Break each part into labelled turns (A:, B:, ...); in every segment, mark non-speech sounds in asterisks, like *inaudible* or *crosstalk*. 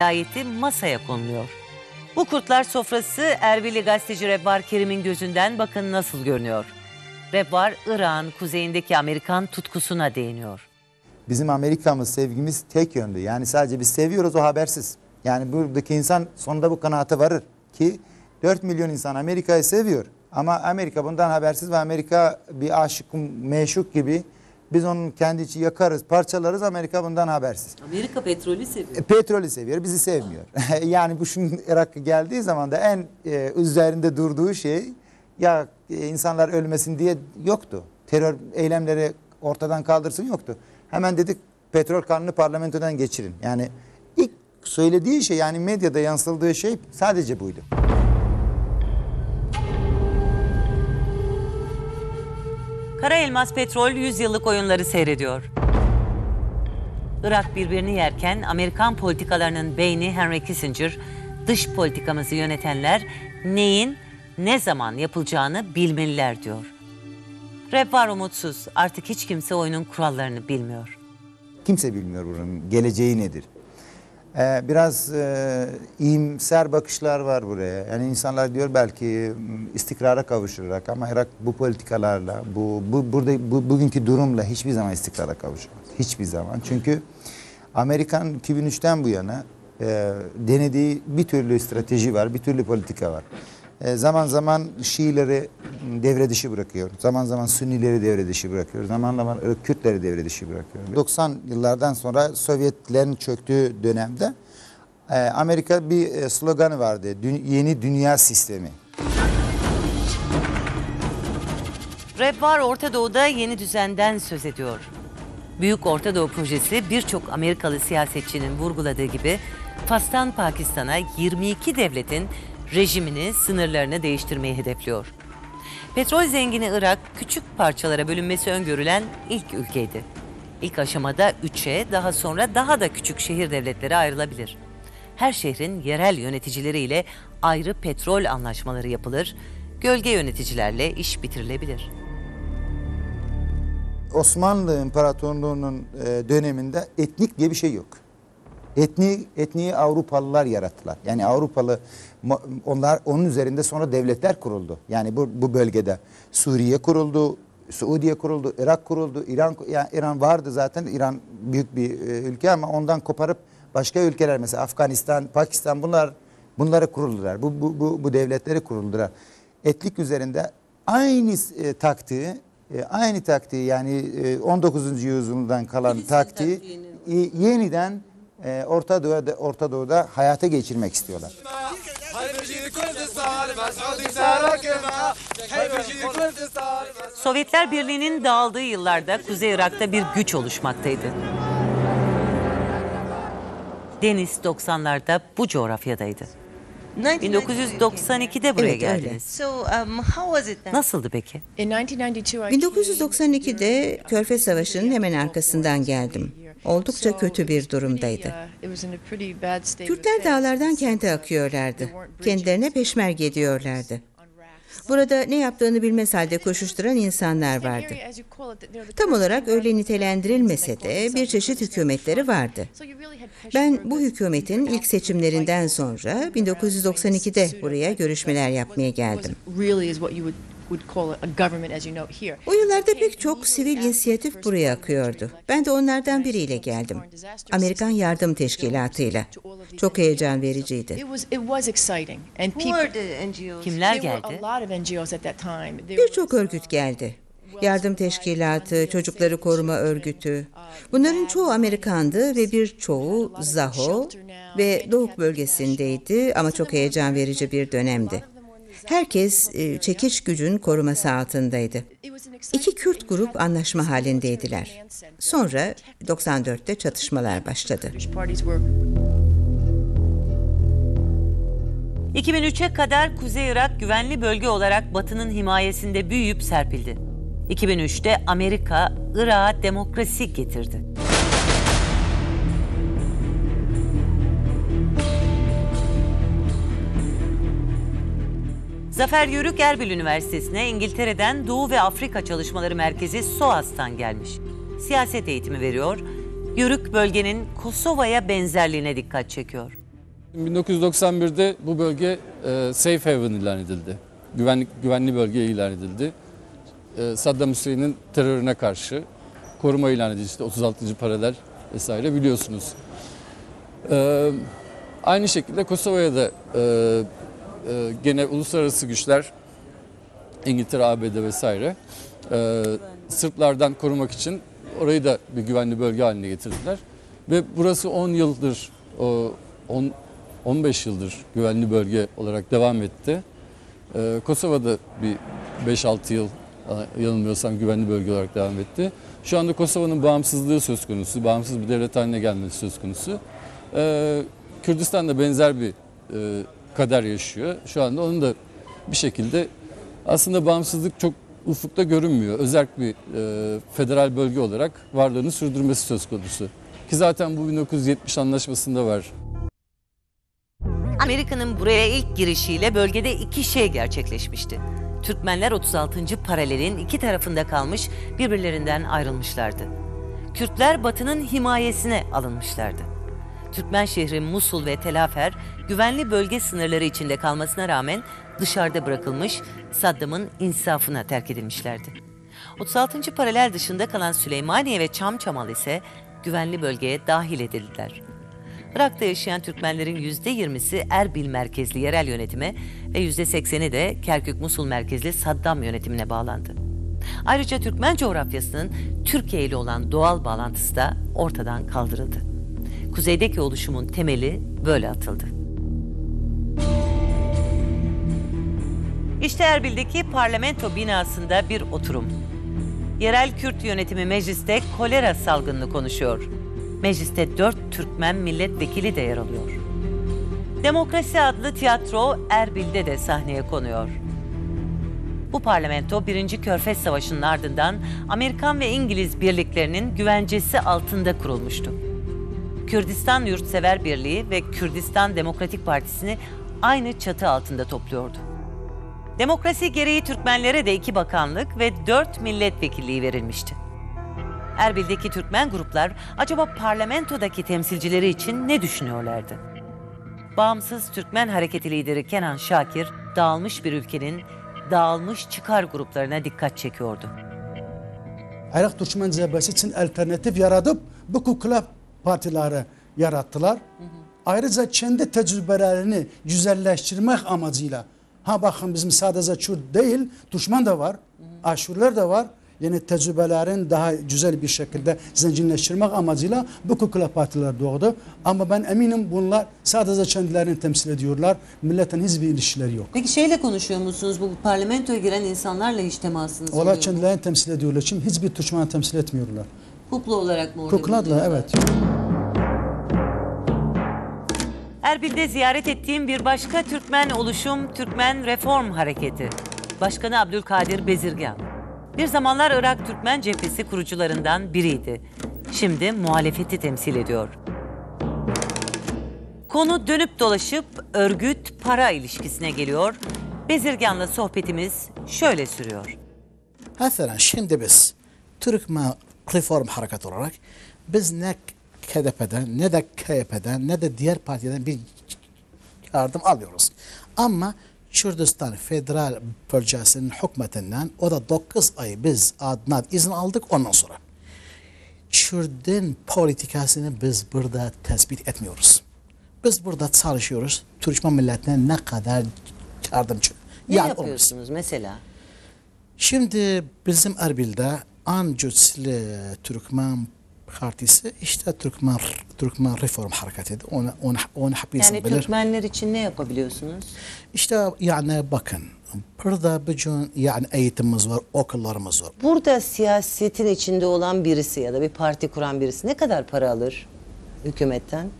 A: velayeti masaya konuluyor. Bu kurtlar sofrası Erbili gazeteci Rebbar Kerim'in gözünden bakın nasıl görünüyor. Rebbar, Irak'ın kuzeyindeki Amerikan tutkusuna değiniyor.
B: Bizim Amerika'mız, sevgimiz tek yönlü. Yani sadece biz seviyoruz o habersiz. Yani buradaki insan sonunda bu kanaate varır ki 4 milyon insan Amerika'yı seviyor. Ama Amerika bundan habersiz ve Amerika bir aşık, meşuk gibi biz onun kendi içi yakarız, parçalarız Amerika bundan habersiz.
A: Amerika petrolü seviyor.
B: E, Petrolü seviyor, bizi sevmiyor. *laughs* yani bu şimdi Irak geldiği zaman da en e, üzerinde durduğu şey ya e, insanlar ölmesin diye yoktu. Terör eylemleri ortadan kaldırsın yoktu. Hemen dedik petrol kanunu parlamentodan geçirin. Yani ilk söylediği şey yani medyada yansıtıldığı şey sadece buydu.
A: Kara Elmas Petrol 100 yıllık oyunları seyrediyor. Irak birbirini yerken Amerikan politikalarının beyni Henry Kissinger, dış politikamızı yönetenler neyin ne zaman yapılacağını bilmeliler diyor. Rebbar umutsuz. Artık hiç kimse oyunun kurallarını bilmiyor.
B: Kimse bilmiyor buranın geleceği nedir. Ee, biraz e, iyimser bakışlar var buraya. Yani insanlar diyor belki m, istikrara kavuşarak ama Irak bu politikalarla, bu, bu burada bu, bugünkü durumla hiçbir zaman istikrara kavuşamaz. Hiçbir zaman. Çünkü Amerikan 2003'ten bu yana e, denediği bir türlü strateji var, bir türlü politika var. E, zaman zaman Şiileri devre dışı bırakıyor. Zaman zaman Sünnileri devre dışı bırakıyor. Zaman zaman Kürtleri devre dışı bırakıyor. 90 yıllardan sonra Sovyetlerin çöktüğü dönemde e, Amerika bir e, sloganı vardı. Yeni dünya sistemi.
A: Rebbar Orta Doğu'da yeni düzenden söz ediyor. Büyük Orta Doğu projesi birçok Amerikalı siyasetçinin vurguladığı gibi Fas'tan Pakistan'a 22 devletin rejimini, sınırlarını değiştirmeyi hedefliyor. Petrol zengini Irak küçük parçalara bölünmesi öngörülen ilk ülkeydi. İlk aşamada 3'e, daha sonra daha da küçük şehir devletleri ayrılabilir. Her şehrin yerel yöneticileriyle ayrı petrol anlaşmaları yapılır, gölge yöneticilerle iş bitirilebilir.
B: Osmanlı İmparatorluğu'nun e, döneminde etnik diye bir şey yok. Etni, etniği Avrupalılar yarattılar. Yani Avrupalı onlar onun üzerinde sonra devletler kuruldu. Yani bu, bu bölgede Suriye kuruldu, Suudiye kuruldu, Irak kuruldu, İran yani İran vardı zaten. İran büyük bir e, ülke ama ondan koparıp başka ülkeler mesela Afganistan, Pakistan bunlar bunları kuruldular. Bu bu bu, bu devletleri kuruldular. Etlik üzerinde aynı e, taktiği e, aynı taktiği yani e, 19. yüzyıldan kalan taktiği e, yeniden e, Orta Doğu'da Orta Doğu'da hayata geçirmek istiyorlar.
A: Sovyetler Birliği'nin dağıldığı yıllarda Kuzey Irak'ta bir güç oluşmaktaydı. Deniz 90'larda bu coğrafyadaydı. 1992'de buraya
C: Evet, öyle.
A: geldiniz.
D: So, um?
A: Nasıldı peki?
C: In 1992, I
D: 1992'de Körfez Savaşı'nın hemen arkasından geldim. Oldukça kötü bir durumdaydı.
C: Kürtler dağlardan kente akıyorlardı. Kendilerine peşmerge ediyorlardı.
D: Burada ne yaptığını bilmez halde koşuşturan insanlar vardı. Tam olarak öyle nitelendirilmese de bir çeşit hükümetleri vardı. Ben bu hükümetin ilk seçimlerinden sonra 1992'de buraya görüşmeler yapmaya geldim. O yıllarda pek çok sivil inisiyatif buraya akıyordu. Ben de onlardan biriyle geldim. Amerikan Yardım Teşkilatı'yla. Çok heyecan vericiydi.
A: Kimler geldi?
D: Birçok örgüt geldi. Yardım Teşkilatı, Çocukları Koruma Örgütü. Bunların çoğu Amerikandı ve birçoğu Zaho ve Doğuk bölgesindeydi ama çok heyecan verici bir dönemdi. Herkes e, çekiç gücün koruması altındaydı. İki Kürt grup anlaşma halindeydiler. Sonra 94'te çatışmalar başladı.
A: 2003'e kadar Kuzey Irak güvenli bölge olarak Batı'nın himayesinde büyüyüp serpildi. 2003'te Amerika Irak'a demokrasi getirdi. Zafer Yörük Erbil Üniversitesi'ne İngiltere'den Doğu ve Afrika Çalışmaları Merkezi SOAS'tan gelmiş. Siyaset eğitimi veriyor. Yörük bölgenin Kosova'ya benzerliğine dikkat çekiyor.
E: 1991'de bu bölge e, safe haven ilan edildi. Güvenlik güvenli bölge ilan edildi. E, Saddam Hüseyin'in terörüne karşı koruma ilan edildi. İşte 36. paralel vesaire biliyorsunuz. E, aynı şekilde Kosova'ya da e, e, gene uluslararası güçler İngiltere, ABD vesaire e, Sırplardan korumak için orayı da bir güvenli bölge haline getirdiler. Ve burası 10 yıldır, o 10 15 yıldır güvenli bölge olarak devam etti. Ee, Kosova'da bir 5-6 yıl yanılmıyorsam güvenli bölge olarak devam etti. Şu anda Kosova'nın bağımsızlığı söz konusu, bağımsız bir devlet haline gelmesi söz konusu. Ee, Kürdistan da benzer bir e, kader yaşıyor. Şu anda onun da bir şekilde aslında bağımsızlık çok ufukta görünmüyor. Özerk bir e, federal bölge olarak varlığını sürdürmesi söz konusu. Ki zaten bu 1970 anlaşmasında var.
A: Amerika'nın buraya ilk girişiyle bölgede iki şey gerçekleşmişti. Türkmenler 36. paralelin iki tarafında kalmış birbirlerinden ayrılmışlardı. Kürtler batının himayesine alınmışlardı. Türkmen şehri Musul ve Telafer güvenli bölge sınırları içinde kalmasına rağmen dışarıda bırakılmış Saddam'ın insafına terk edilmişlerdi. 36. paralel dışında kalan Süleymaniye ve Çamçamal ise güvenli bölgeye dahil edildiler. Irak'ta yaşayan Türkmenlerin %20'si Erbil merkezli yerel yönetime ve %80'i de Kerkük-Musul merkezli Saddam yönetimine bağlandı. Ayrıca Türkmen coğrafyasının Türkiye ile olan doğal bağlantısı da ortadan kaldırıldı. Kuzeydeki oluşumun temeli böyle atıldı. İşte Erbil'deki parlamento binasında bir oturum. Yerel Kürt yönetimi mecliste kolera salgınını konuşuyor. Mecliste dört Türkmen milletvekili de yer alıyor. Demokrasi adlı tiyatro Erbil'de de sahneye konuyor. Bu parlamento 1. Körfez Savaşı'nın ardından Amerikan ve İngiliz birliklerinin güvencesi altında kurulmuştu. Kürdistan Yurtsever Birliği ve Kürdistan Demokratik Partisi'ni aynı çatı altında topluyordu. Demokrasi gereği Türkmenlere de iki bakanlık ve dört milletvekilliği verilmişti. Erbil'deki Türkmen gruplar acaba parlamentodaki temsilcileri için ne düşünüyorlardı? Bağımsız Türkmen Hareketi lideri Kenan Şakir, dağılmış bir ülkenin dağılmış çıkar gruplarına dikkat çekiyordu.
F: Irak Türkmen Cebhesi için alternatif yaratıp bu kukla partileri yarattılar. Ayrıca kendi tecrübelerini güzelleştirmek amacıyla ha bakın bizim sadece Kürt değil Türkmen de var, Aşurlar da var. Yani tecrübelerin daha güzel bir şekilde zenginleştirmek amacıyla bu kukla partiler doğdu. Ama ben eminim bunlar sadece kendilerini temsil ediyorlar. Milletin hiçbir ilişkileri yok.
A: Peki şeyle konuşuyor musunuz? Bu parlamentoya giren insanlarla hiç temasınız
F: Onlar kendilerini temsil ediyorlar. Şimdi hiçbir Türkmen'i temsil etmiyorlar.
A: Kukla olarak mı orada
F: Kukladla
A: bulunuyorlar?
F: evet.
A: Erbil'de ziyaret ettiğim bir başka Türkmen oluşum Türkmen Reform Hareketi. Başkanı Abdülkadir Bezirgan. Bir zamanlar Irak Türkmen Cephesi kurucularından biriydi. Şimdi muhalefeti temsil ediyor. Konu dönüp dolaşıp örgüt para ilişkisine geliyor. Bezirgan'la sohbetimiz şöyle sürüyor.
G: Mesela şimdi biz Türkmen Reform Hareketi olarak biz ne KDP'den ne de KYP'den ne de diğer partiden bir yardım alıyoruz. Ama Kürdistan Federal Bölgesi'nin hükümetinden o da 9 ay biz adına izin aldık ondan sonra. Kürdün politikasını biz burada tespit etmiyoruz. Biz burada çalışıyoruz. Türkmen milletine ne kadar yardımcı.
A: Ne
G: Yani olmuş.
A: yapıyorsunuz mesela?
G: Şimdi bizim Erbil'de en güçlü Türkmen partisi işte Türkmen Türkmen Reform Hareketi'dir. Onu, onu, onu hepiniz
A: Yani
G: bilir.
A: Türkmenler için ne yapabiliyorsunuz?
G: İşte yani bakın burada bugün yani eğitimimiz var, okullarımız var.
A: Burada siyasetin içinde olan birisi ya da bir parti kuran birisi ne kadar para alır hükümetten?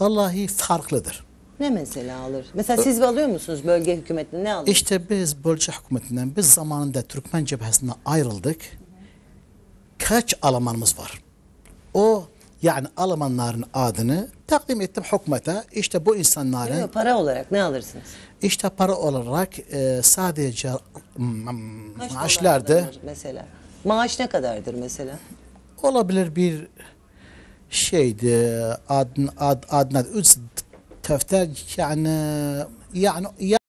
G: Vallahi farklıdır.
A: Ne mesela alır? Mesela siz alıyor musunuz bölge hükümetine ne alır?
G: İşte biz bölge hükümetinden biz zamanında Türkmen cephesinden ayrıldık. Kaç Almanımız var? O yani Almanların adını takdim ettim hükümete. İşte bu insanların
A: Yok, para olarak ne alırsınız?
G: İşte para olarak e, sadece
A: Kaç alır mesela? Maaş ne kadardır mesela?
G: olabilir bir şeydi adın ad adına üç tefter yani yani